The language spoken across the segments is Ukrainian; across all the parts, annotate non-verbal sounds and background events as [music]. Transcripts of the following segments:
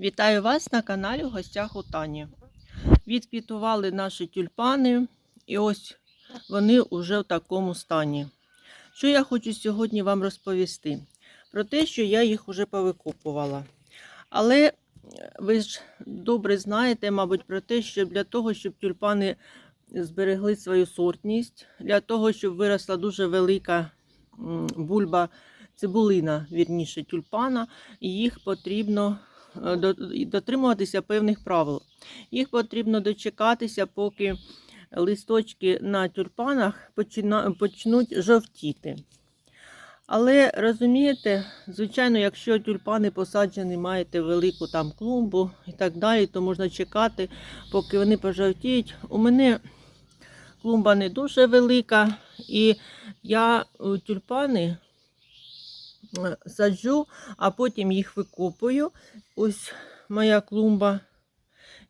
Вітаю вас на каналі в гостях у Тані. Відквітували наші тюльпани, і ось вони вже в такому стані. Що я хочу сьогодні вам розповісти? Про те, що я їх вже повикопувала. Але е, ви ж добре знаєте, мабуть, про те, що для того, щоб тюльпани зберегли свою сортність, для того, щоб виросла дуже велика бульба, цибулина, вірніше, тюльпана, їх потрібно дотримуватися певних правил. Їх потрібно дочекатися, поки листочки на тюльпанах почнуть жовтіти. Але розумієте, звичайно, якщо тюльпани посаджені, маєте велику там клумбу і так далі, то можна чекати, поки вони пожовтіють. У мене клумба не дуже велика, і я е, тюльпани е, саджу, а потім їх викопую. Ось моя клумба.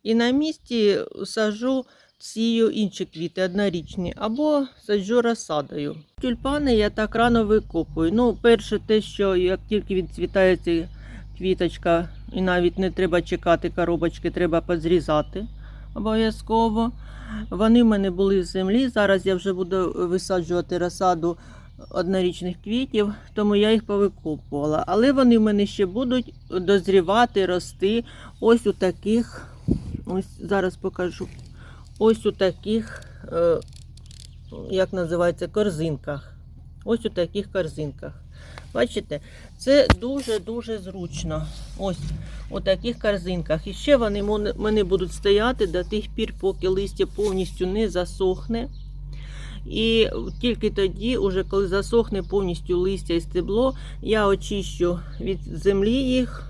І на місці саджу сію інші квіти однорічні, або саджу розсадою. Тюльпани я так рано викопую. Ну, перше, те, що як тільки відцвітає ця квіточка, і навіть не треба чекати коробочки, треба позрізати обов'язково. Вони в мене були в землі. Зараз я вже буду висаджувати розсаду однорічних квітів, тому я їх повикопувала. Але вони в мене ще будуть дозрівати, рости ось у таких, ось зараз покажу, ось у таких, е, як називається, корзинках. Ось у таких корзинках. Бачите, це дуже-дуже зручно. Ось у таких корзинках. І ще вони мене будуть стояти до тих пір, поки листя повністю не засохне. І тільки тоді, уже коли засохне повністю листя і стебло, я очищу від землі їх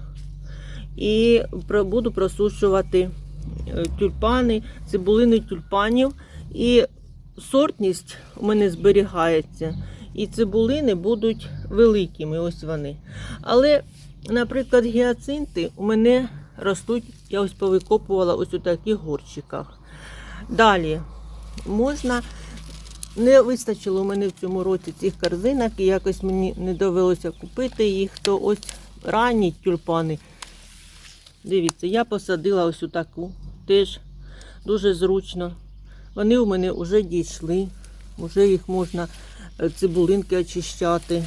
і буду просушувати е, тюльпани, цибулини тюльпанів. І сортність у мене зберігається. І цибулини будуть великими, ось вони. Але, наприклад, гіацинти у мене ростуть, я ось повикопувала ось у таких горщиках. Далі можна не вистачило мене в цьому році цих корзинок, і якось мені не довелося купити їх, то ось ранні тюльпани. Дивіться, я посадила ось таку, теж дуже зручно. Вони у мене вже дійшли, вже їх можна е, цибулинки очищати.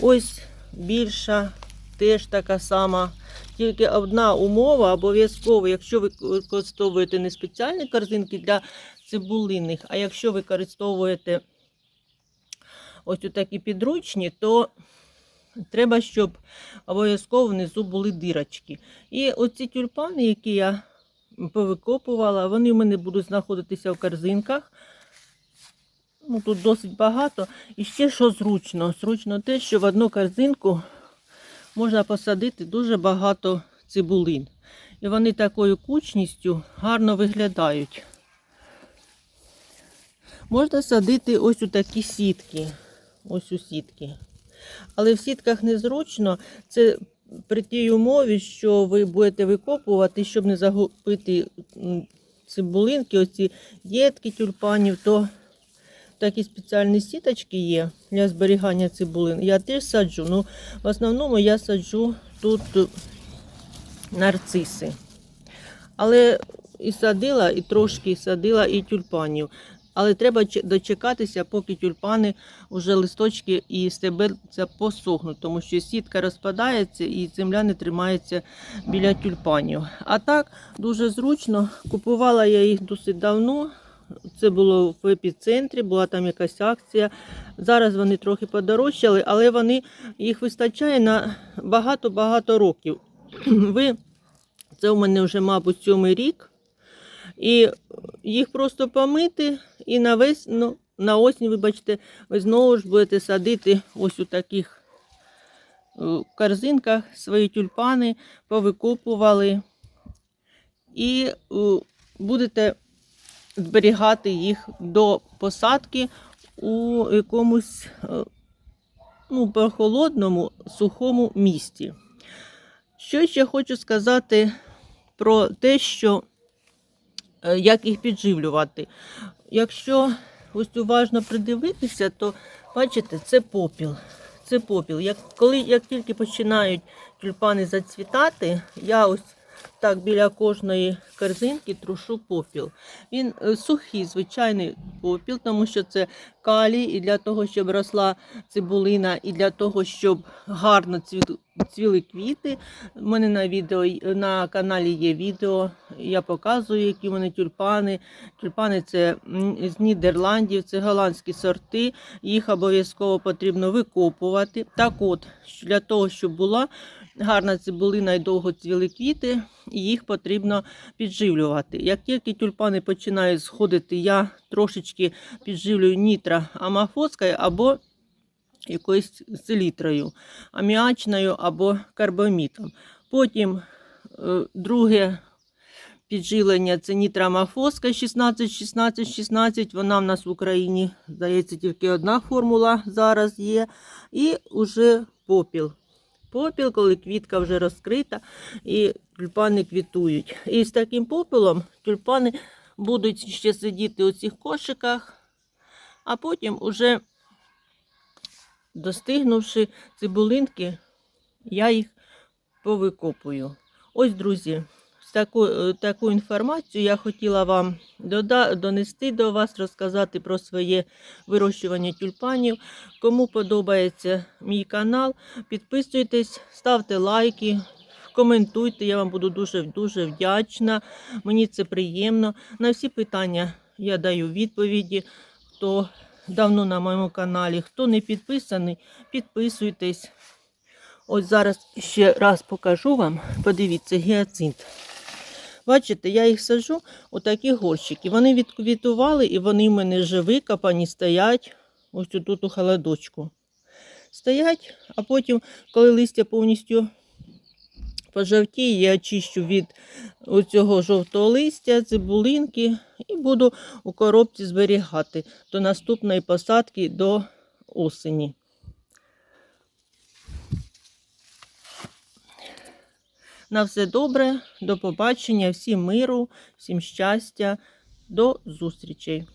Ось більша, теж така сама. Тільки одна умова обов'язково, якщо ви використовуєте не спеціальні корзинки для цибулинних, а якщо використовуєте ось такі підручні, то треба, щоб обов'язково внизу були дирочки. І оці тюльпани, які я повикопувала, вони в мене будуть знаходитися в корзинках. Ну, тут досить багато. І ще що зручно? Зручно те, що в одну корзинку можна посадити дуже багато цибулин. І вони такою кучністю гарно виглядають. Можна садити ось у такі сітки. Ось у сітки. Але в сітках незручно. Це при тій умові, що ви будете викопувати, щоб не загубити цибулинки, оці єтки тюльпанів, то такі спеціальні сіточки є для зберігання цибулин. Я теж саджу. Ну, в основному я саджу тут е, нарциси. Але і садила, і трошки садила і тюльпанів. Але треба дочекатися, поки тюльпани вже листочки і стебельця посохнуть, тому що сітка розпадається і земля не тримається біля тюльпанів. А так дуже зручно. Купувала я їх досить давно. Це було в епіцентрі, була там якась акція. Зараз вони трохи подорожчали, але вони їх вистачає на багато-багато років. [clears throat] Ви це у мене вже, мабуть, сьомий рік. І їх просто помити і на весь, ну, на осінь, вибачте, ви знову ж будете садити ось у таких е, корзинках свої тюльпани, повикопували і е, будете зберігати їх до посадки у якомусь е, ну, прохолодному, сухому місті. Що ще хочу сказати про те, що е, як їх підживлювати. Якщо ось уважно придивитися, то бачите, це попіл. Це попіл. Як, коли, як тільки починають тюльпани зацвітати, я ось так біля кожної корзинки трушу попіл. Він е, сухий, звичайний попіл, тому що це калій, і для того, щоб росла цибулина, і для того, щоб гарно цвіли, квіти. У мене на відео на каналі є відео. Я показую, які в мене тюльпани. Тюльпани це з Нідерландів, це голландські сорти. Їх обов'язково потрібно викопувати. Так от, для того, щоб була гарна цибулина і довго цвіли квіти, і їх потрібно підживлювати. Як тільки тюльпани починають сходити, я трошечки підживлюю нітра амафоскою або якоюсь селітрою, аміачною або карбамітом. Потім е, друге підживлення це нітрамафоска 16, 16, 16. Вона в нас в Україні, здається, тільки одна формула зараз є. І вже попіл. Попіл, коли квітка вже розкрита і тюльпани квітують. І з таким попелом тюльпани будуть ще сидіти у цих кошиках, а потім уже достигнувши цибулинки, я їх повикопую. Ось, друзі, таку, е, таку інформацію я хотіла вам донести до вас, розказати про своє вирощування тюльпанів. Кому подобається мій канал, підписуйтесь, ставте лайки. Коментуйте, я вам буду дуже дуже вдячна. Мені це приємно. На всі питання я даю відповіді. Хто давно на моєму каналі, хто не підписаний, підписуйтесь. Ось зараз ще раз покажу вам. Подивіться, гіацинт. Бачите, я їх сажу у такі горщики. Вони відквітували і вони в мене вже викопані, стоять ось тут у холодочку. Стоять, а потім, коли листя повністю пожовтіє, я очищу від оцього жовтого листя, цибулинки і буду у коробці зберігати до наступної посадки до осені. На все добре, до побачення, всім миру, всім щастя, до зустрічей!